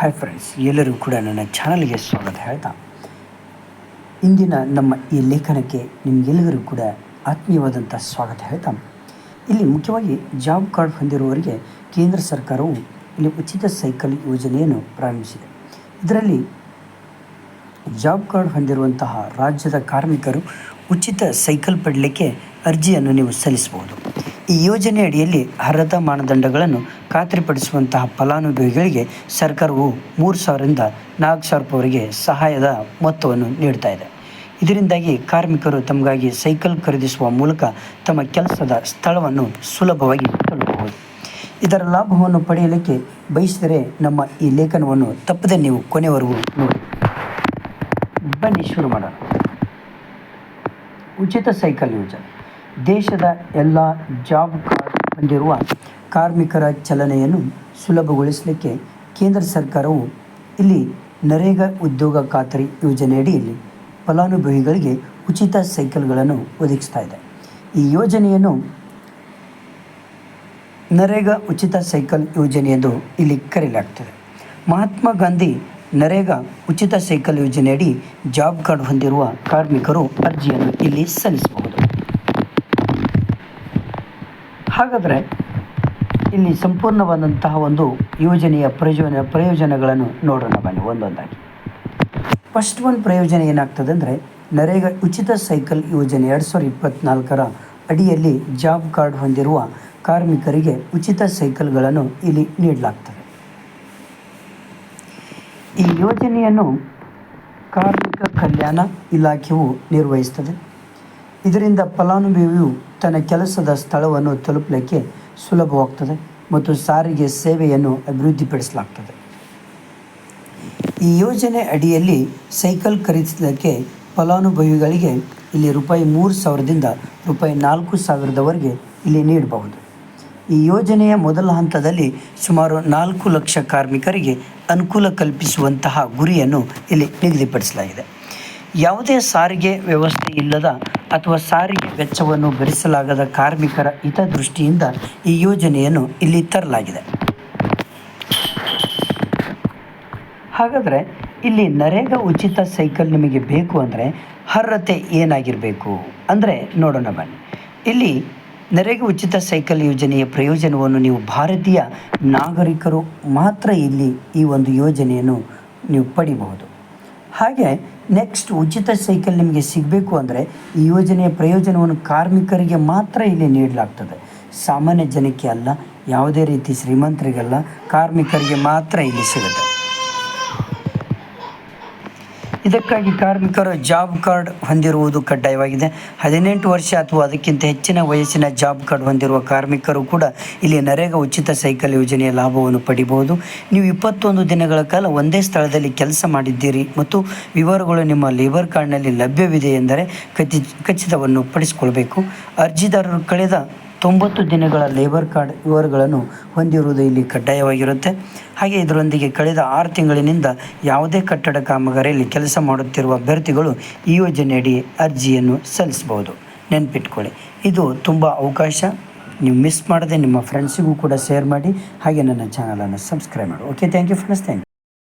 Hi friends ಎಲ್ಲರಿಗೂ ಕೂಡ ನನ್ನ ಚಾನಲ್ಗೆ ಸ್ವಾಗತ. ಹೇಳ್ತಾ, ಇಂದಿನ ನಮ್ಮ ಈ ಲೇಖನಕ್ಕೆ ನಿಮಗೆಲ್ಲರಿಗೂ ಕೂಡ ಆತ್ಮೀಯವಾದಂಥ ಸ್ವಾಗತ. ಹೇಳ್ತಾ, ಇಲ್ಲಿ ಮುಖ್ಯವಾಗಿ ಜಾಬ್ ಕಾರ್ಡ್ ಹೊಂದಿರುವವರಿಗೆ ಕೇಂದ್ರ ಸರ್ಕಾರವು ಇಲ್ಲಿ ಉಚಿತ ಸೈಕಲ್ ಯೋಜನೆಯನ್ನು ಪ್ರಾರಂಭಿಸಿದೆ. ಇದರಲ್ಲಿ ಜಾಬ್ ಕಾರ್ಡ್ ಹೊಂದಿರುವಂತಹ ರಾಜ್ಯದ ಕಾರ್ಮಿಕರು ಉಚಿತ ಸೈಕಲ್ ಪಡಲಿಕ್ಕೆ ಅರ್ಜಿಯನ್ನು ನೀವು ಸಲ್ಲಿಸಬಹುದು. ಈ ಯೋಜನೆ ಅಡಿಯಲ್ಲಿ ಅರ್ಹತಾ ಮಾನದಂಡಗಳನ್ನು ಖಾತ್ರಿಪಡಿಸುವಂತಹ ಫಲಾನುಭವಿಗಳಿಗೆ ಸರ್ಕಾರವು ಮೂರು ಸಾವಿರದಿಂದ ನಾಲ್ಕು ಸಾವಿರ ರೂಪಾಯಿವರೆಗೆ ಸಹಾಯದ ಮೊತ್ತವನ್ನು ನೀಡ್ತಾ ಇದೆ. ಇದರಿಂದಾಗಿ ಕಾರ್ಮಿಕರು ತಮಗಾಗಿ ಸೈಕಲ್ ಖರೀದಿಸುವ ಮೂಲಕ ತಮ್ಮ ಕೆಲಸದ ಸ್ಥಳವನ್ನು ಸುಲಭವಾಗಿ ತಲುಪಬಹುದು. ಇದರ ಲಾಭವನ್ನು ಪಡೆಯಲಿಕ್ಕೆ ಬಯಸಿದರೆ ನಮ್ಮ ಈ ಲೇಖನವನ್ನು ತಪ್ಪದೆ ನೀವು ಕೊನೆವರೆಗೂ ನೋಡಿ. ಬನ್ನಿ ಶುರು ಮಾಡೋಣ. ಉಚಿತ ಸೈಕಲ್ ಯೋಜನೆ. ದೇಶದ ಎಲ್ಲ ಜಾಬ್ ಕಾರ್ಡ್ ಹೊಂದಿರುವ ಕಾರ್ಮಿಕರ ಚಲನೆಯನ್ನು ಸುಲಭಗೊಳಿಸಲಿಕ್ಕೆ ಕೇಂದ್ರ ಸರ್ಕಾರವು ಇಲ್ಲಿ ನರೇಗಾ ಉದ್ಯೋಗ ಖಾತರಿ ಯೋಜನೆಯಡಿಯಲ್ಲಿ ಫಲಾನುಭವಿಗಳಿಗೆ ಉಚಿತ ಸೈಕಲ್ಗಳನ್ನು ಒದಗಿಸ್ತಾ ಇದೆ. ಈ ಯೋಜನೆಯನ್ನು ನರೇಗಾ ಉಚಿತ ಸೈಕಲ್ ಯೋಜನೆ ಎಂದು ಇಲ್ಲಿ ಕರೆಯಲಾಗ್ತದೆ. ಮಹಾತ್ಮ ಗಾಂಧಿ ನರೇಗಾ ಉಚಿತ ಸೈಕಲ್ ಯೋಜನೆಯಡಿ ಜಾಬ್ ಕಾರ್ಡ್ ಹೊಂದಿರುವ ಕಾರ್ಮಿಕರು ಅರ್ಜಿಯನ್ನು ಇಲ್ಲಿ ಸಲ್ಲಿಸಬಹುದು. ಹಾಗಾದರೆ ಇಲ್ಲಿ ಸಂಪೂರ್ಣವಾದಂತಹ ಒಂದು ಯೋಜನೆಯ ಪ್ರಯೋಜನ ಪ್ರಯೋಜನಗಳನ್ನು ನೋಡೋಣ ಬನ್ನಿ, ಒಂದೊಂದಾಗಿ. ಫಸ್ಟ್ ಒಂದು ಪ್ರಯೋಜನ ಏನಾಗ್ತದೆ ಅಂದರೆ, ನರೇಗಾ ಉಚಿತ ಸೈಕಲ್ ಯೋಜನೆ ಎರಡು ಸಾವಿರದ ಇಪ್ಪತ್ತ್ನಾಲ್ಕರ ಅಡಿಯಲ್ಲಿ ಜಾಬ್ ಕಾರ್ಡ್ ಹೊಂದಿರುವ ಕಾರ್ಮಿಕರಿಗೆ ಉಚಿತ ಸೈಕಲ್ಗಳನ್ನು ಇಲ್ಲಿ ನೀಡಲಾಗ್ತದೆ. ಈ ಯೋಜನೆಯನ್ನು ಕಾರ್ಮಿಕ ಕಲ್ಯಾಣ ಇಲಾಖೆಯು ನಿರ್ವಹಿಸ್ತದೆ. ಇದರಿಂದ ಫಲಾನುಭವಿಯು ತನ್ನ ಕೆಲಸದ ಸ್ಥಳವನ್ನು ತಲುಪಲಿಕ್ಕೆ ಸುಲಭವಾಗ್ತದೆ ಮತ್ತು ಸಾರಿಗೆ ಸೇವೆಯನ್ನು ಅಭಿವೃದ್ಧಿಪಡಿಸಲಾಗ್ತದೆ. ಈ ಯೋಜನೆ ಅಡಿಯಲ್ಲಿ ಸೈಕಲ್ ಖರೀದಿಸಲಿಕ್ಕೆ ಫಲಾನುಭವಿಗಳಿಗೆ ಇಲ್ಲಿ ರೂಪಾಯಿ ಮೂರು ಸಾವಿರದಿಂದ ರೂಪಾಯಿ ನಾಲ್ಕು ಸಾವಿರದವರೆಗೆ ಇಲ್ಲಿ ನೀಡಬಹುದು. ಈ ಯೋಜನೆಯ ಮೊದಲ ಹಂತದಲ್ಲಿ ಸುಮಾರು ನಾಲ್ಕು ಲಕ್ಷ ಕಾರ್ಮಿಕರಿಗೆ ಅನುಕೂಲ ಕಲ್ಪಿಸುವಂತಹ ಗುರಿಯನ್ನು ಇಲ್ಲಿ ನಿಗದಿಪಡಿಸಲಾಗಿದೆ. ಯಾವುದೇ ಸಾರಿಗೆ ವ್ಯವಸ್ಥೆ ಇಲ್ಲದ ಅಥವಾ ಸಾರಿಗೆ ವೆಚ್ಚವನ್ನು ಭರಿಸಲಾಗದ ಕಾರ್ಮಿಕರ ಹಿತದೃಷ್ಟಿಯಿಂದ ಈ ಯೋಜನೆಯನ್ನು ಇಲ್ಲಿ ತರಲಾಗಿದೆ. ಹಾಗಾದರೆ ಇಲ್ಲಿ ನರೇಗಾ ಉಚಿತ ಸೈಕಲ್ ನಿಮಗೆ ಬೇಕು ಅಂದರೆ ಅರ್ಹತೆ ಏನಾಗಿರಬೇಕು? ಅಂದರೆ ನೋಡೋಣ ಬನ್ನಿ. ಇಲ್ಲಿ ನರೇಗಾ ಉಚಿತ ಸೈಕಲ್ ಯೋಜನೆಯ ಪ್ರಯೋಜನವನ್ನು ನೀವು ಭಾರತೀಯ ನಾಗರಿಕರು ಮಾತ್ರ ಇಲ್ಲಿ ಈ ಒಂದು ಯೋಜನೆಯನ್ನು ನೀವು ಪಡಿಬಹುದು. ಹಾಗೆ ನೆಕ್ಸ್ಟ್ ಉಚಿತ ಸೈಕಲ್ ನಿಮಗೆ ಸಿಗಬೇಕು ಅಂದರೆ ಈ ಯೋಜನೆಯ ಪ್ರಯೋಜನವನ್ನು ಕಾರ್ಮಿಕರಿಗೆ ಮಾತ್ರ ಇಲ್ಲಿ ನೀಡಲಾಗ್ತದೆ. ಸಾಮಾನ್ಯ ಜನಕ್ಕೆ ಅಲ್ಲ, ಯಾವುದೇ ರೀತಿ ಶ್ರೀಮಂತರಿಗಲ್ಲ, ಕಾರ್ಮಿಕರಿಗೆ ಮಾತ್ರ ಇಲ್ಲಿ ಸಿಗುತ್ತೆ. ಇದಕ್ಕಾಗಿ ಕಾರ್ಮಿಕರು ಜಾಬ್ ಕಾರ್ಡ್ ಹೊಂದಿರುವುದು ಕಡ್ಡಾಯವಾಗಿದೆ. ಹದಿನೆಂಟು ವರ್ಷ ಅಥವಾ ಅದಕ್ಕಿಂತ ಹೆಚ್ಚಿನ ವಯಸ್ಸಿನ ಜಾಬ್ ಕಾರ್ಡ್ ಹೊಂದಿರುವ ಕಾರ್ಮಿಕರು ಕೂಡ ಇಲ್ಲಿ ನರೇಗಾ ಉಚಿತ ಸೈಕಲ್ ಯೋಜನೆಯ ಲಾಭವನ್ನು ಪಡಿಬಹುದು. ನೀವು ಇಪ್ಪತ್ತೊಂದು ದಿನಗಳ ಕಾಲ ಒಂದೇ ಸ್ಥಳದಲ್ಲಿ ಕೆಲಸ ಮಾಡಿದ್ದೀರಿ ಮತ್ತು ವಿವರಗಳು ನಿಮ್ಮ ಲೇಬರ್ ಕಾರ್ಡ್ನಲ್ಲಿ ಲಭ್ಯವಿದೆ ಎಂದರೆ ಖಚಿ ಖಚಿತವನ್ನು ಪಡಿಸಿಕೊಳ್ಬೇಕು. ಅರ್ಜಿದಾರರು ಕಳೆದ ತೊಂಬತ್ತು ದಿನಗಳ ಲೇಬರ್ ಕಾರ್ಡ್ ವಿವರಗಳನ್ನು ಹೊಂದಿರುವುದು ಇಲ್ಲಿ ಕಡ್ಡಾಯವಾಗಿರುತ್ತೆ. ಹಾಗೆ ಇದರೊಂದಿಗೆ ಕಳೆದ ಆರು ತಿಂಗಳಿನಿಂದ ಯಾವುದೇ ಕಟ್ಟಡ ಕಾಮಗಾರಿಯಲ್ಲಿ ಕೆಲಸ ಮಾಡುತ್ತಿರುವ ಅಭ್ಯರ್ಥಿಗಳು ಈ ಯೋಜನೆಯಡಿ ಅರ್ಜಿಯನ್ನು ಸಲ್ಲಿಸಬಹುದು. ನೆನಪಿಟ್ಕೊಳ್ಳಿ, ಇದು ತುಂಬ ಅವಕಾಶ. ನೀವು ಮಿಸ್ ಮಾಡದೆ ನಿಮ್ಮ ಫ್ರೆಂಡ್ಸಿಗೂ ಕೂಡ ಶೇರ್ ಮಾಡಿ, ಹಾಗೆ ನನ್ನ ಚಾನಲನ್ನು ಸಬ್ಸ್ಕ್ರೈಬ್ ಮಾಡಿ. Okay thank you friends thank you